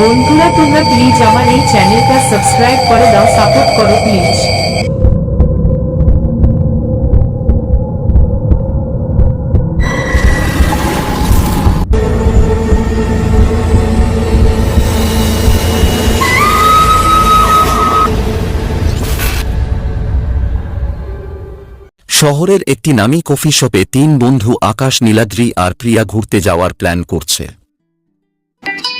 বন্ধুরা, তোমরা প্লিজ আমার এই চ্যানেলটা সাবস্ক্রাইব করে দাও সাপোর্ট করো প্লিজ শহরের একটি নামী কফি শপে তিন বন্ধু আকাশ নীলাদ্রি আর প্রিয়া ঘুরতে যাওয়ার প্ল্যান করছে।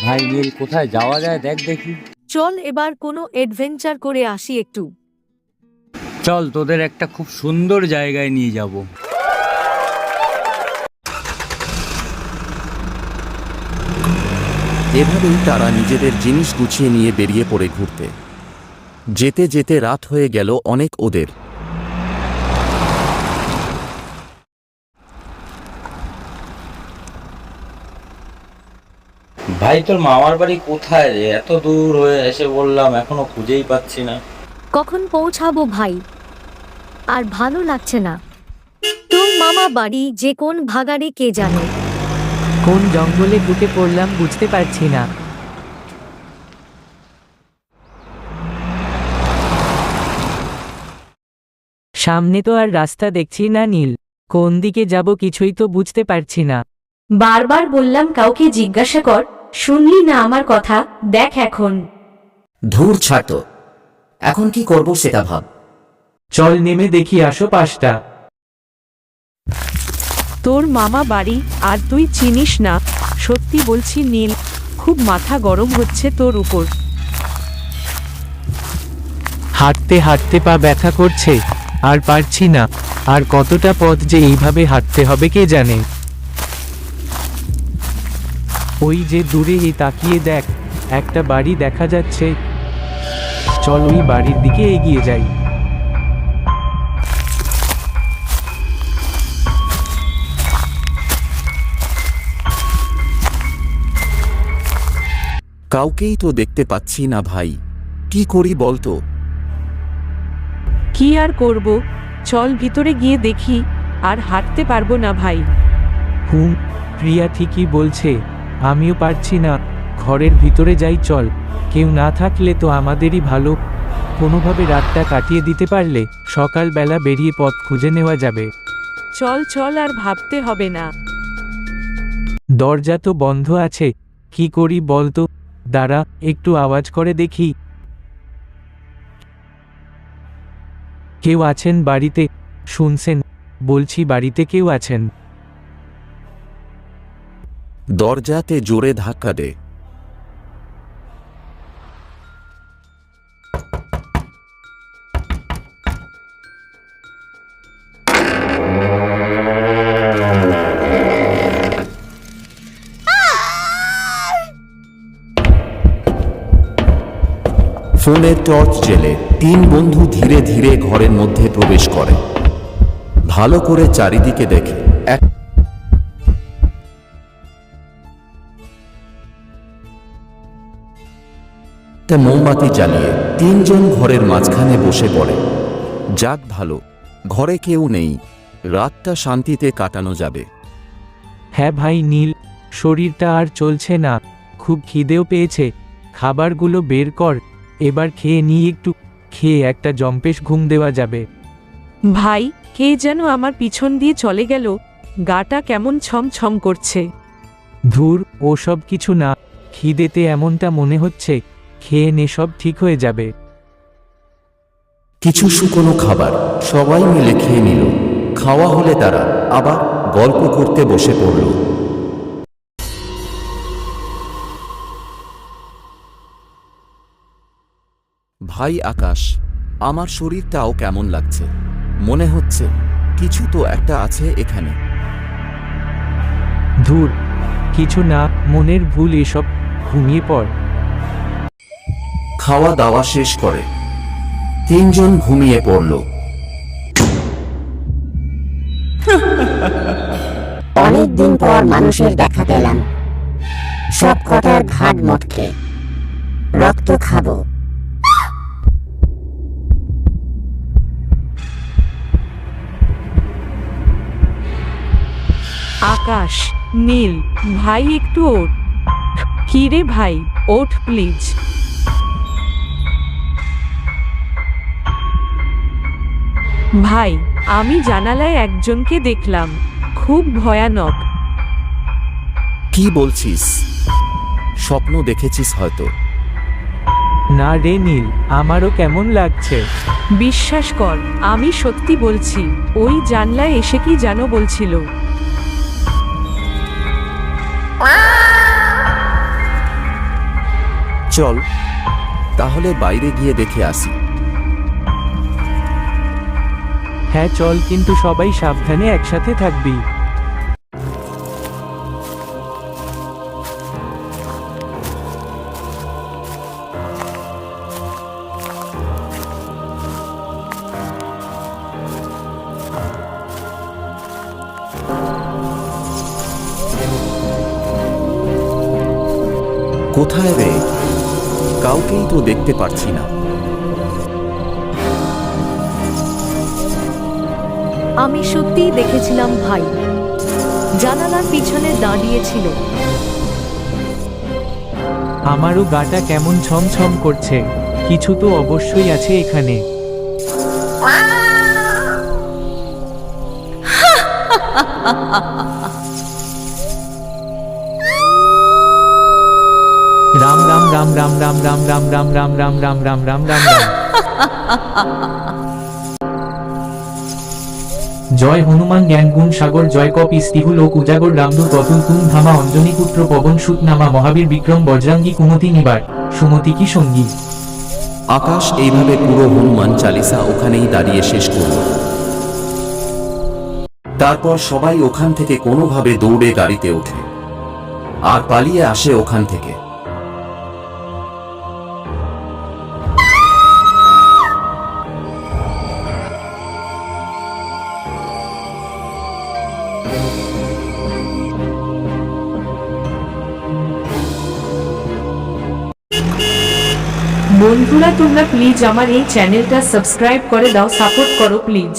ভাই নীল কোথায়? যাওয়া যায় দেখ দেখি। চল এবার কোনো অ্যাডভেঞ্চার করে আসি একটু। চল তোদের একটা খুব সুন্দর জায়গায় নিয়ে যাব। এভাবেই তারা নিজেদের জিনিস গুছিয়ে নিয়ে বেরিয়ে পড়ে ঘুরতে। যেতে যেতে রাত হয়ে গেল অনেক ওদের। ভাই তোর মামার বাড়ি কোথায় রে? এত দূর হয়ে এসে বললাম এখনও খুঁজেই পাচ্ছি না। কখন পৌঁছাবো ভাই? আর ভালো লাগছে না। তোর মামা বাড়ি যে কোন ভাগাড়ে কে জানে? কোন জঙ্গলে ঢুকে পড়লাম বুঝতে পারছি না। সামনে তো আর রাস্তা দেখছি না নীল। কোন দিকে যাব কিছুই তো বুঝতে পারছি না। বারবার বললাম কাউকে জিজ্ঞাসা কর শুনলি না আমার কথা দেখ এখন। ধূর ছাড় তো। এখন কি করব সেটা ভাব। চল নেমে দেখি আসো পাশটা তোর মামা বাড়ি আর তুই চিনিস না। সত্যি বলছি নীল খুব মাথা গরম হচ্ছে তোর উপর। হাঁটতে হাঁটতে পা ব্যথা করছে আর পারছি না। আর কতটা পথ যে এইভাবে হাঁটতে হবে কে জানে? ওই যে দূরে তাকিয়ে দেখ একটা বাড়ি দেখা যাচ্ছে। চল ওই বাড়ির দিকে এগিয়ে যাই। কাউকেই তো দেখতে পাচ্ছি না ভাই। কি করি বলতো? কি আর করব? চল ভিতরে গিয়ে দেখি আর হাঁটতে পারব না ভাই। হুম প্রিয়া ঠিকই বলছে। আমিও পারছি না ঘরের ভিতরে যাই চল কেউ না থাকলে তো আমাদেরই ভালো। কোনোভাবে রাতটা কাটিয়ে দিতে পারলে সকালবেলা বেরিয়ে পথ খুঁজে নেওয়া যাবে। চল চল আর ভাবতে হবে না। দরজা তো বন্ধ আছে কি করি বলতো দাঁড়া একটু আওয়াজ করে দেখি। কেউ আছেন বাড়িতে? শুনছেন বলছি বাড়িতে কেউ আছেন? দরজাতে জোরে ধাক্কা দে। ফোনে টর্চ জেলে তিন বন্ধু ধীরে ধীরে ঘরের মধ্যে প্রবেশ করে। ভালো করে চারিদিকে দেখে। একটা মোমবাতি জ্বালিয়ে তিনজন ঘরের মাঝখানে বসে পড়ে। যাক ভালো ঘরে কেউ নেই রাতটা শান্তিতে কাটানো যাবে। হ্যাঁ ভাই নীল শরীরটা আর চলছে না খুব খিদেও পেয়েছে খাবারগুলো বের কর এবার খেয়ে নিয়ে একটু খেয়ে একটা জম্পেশ ঘুম দেওয়া যাবে। ভাই কে যেন আমার পিছন দিয়ে চলে গেল গাটা কেমন ছম ছম করছে। ধুর ওসব কিছু না খিদেতে এমনটা মনে হচ্ছে খেয়ে নে সব ঠিক হয়ে যাবে। কিছু শুকনো খাবার সবাই মিলে খেয়ে নিল। খাওয়া হলে তারা আবার গল্প করতে বসে পড়ল। ভাই আকাশ আমার শরীরটাও কেমন লাগছে? মনে হচ্ছে কিছু তো একটা আছে এখানে। ধুর কিছু না মনের ভুল এসব ঘুমিয়ে পড়। খাওয়া দাওয়া শেষ করে। তিনজন ঘুমিয়ে পড়ল। অনেকদিন পর মানুষের দেখা পেলাম। সব কটার ঘাট মটকে। রক্ত খাব। আকাশ নীল ভাই একটু ওঠ। কি রে ভাই ওঠ প্লিজ ভাই আমি জানালায় একজনকে দেখলাম। খুব ভয়ানক। কি বলছিস? স্বপ্ন দেখেছিস হয়তো। না রে নীল আমারও কেমন লাগছে। বিশ্বাস কর আমি সত্যি বলছি ওই জানলায় এসে কি জানো বলছিল। চল তাহলে বাইরে গিয়ে দেখে আসি। হ্যাঁ চল কিন্তু সবাই সাবধানে একসাথে থাকবি। কোথায় রে? কাউকেই তো দেখতে পারছি না। আমি সত্যিই দেখেছিলাম ভাই জানালার পিছনে দাঁড়িয়েছিল আমারও গাটা কেমন ছমছম করছে কিছু তো অবশ্যই আছে এখানে রাম রাম রাম রাম রাম রাম রাম রাম রাম রাম রাম রাম রাম রাম রাম জয় হনুমান জ্ঞান গুণ সাগর জয় কপ ইস্তিহু লোক উজাগর রামদূর গতুল তুম ধামা অঞ্জনী পুত্র পবন সুত নামা মহাবীর বিক্রম বজরাঙ্গী কুমতি নিবার। সুমতি কি সঙ্গী? আকাশ এইভাবে পুরো হনুমান চালিসা ওখানেই দাঁড়িয়ে শেষ করল। তারপর সবাই ওখান থেকে কোনোভাবে দৌড়ে গাড়িতে ওঠে। আর পালিয়ে আসে ওখান থেকে। বন্ধুরা তোমরা প্লিজ আমার এই চ্যানেলটা সাবস্ক্রাইব করে দাও সাপোর্ট করো প্লিজ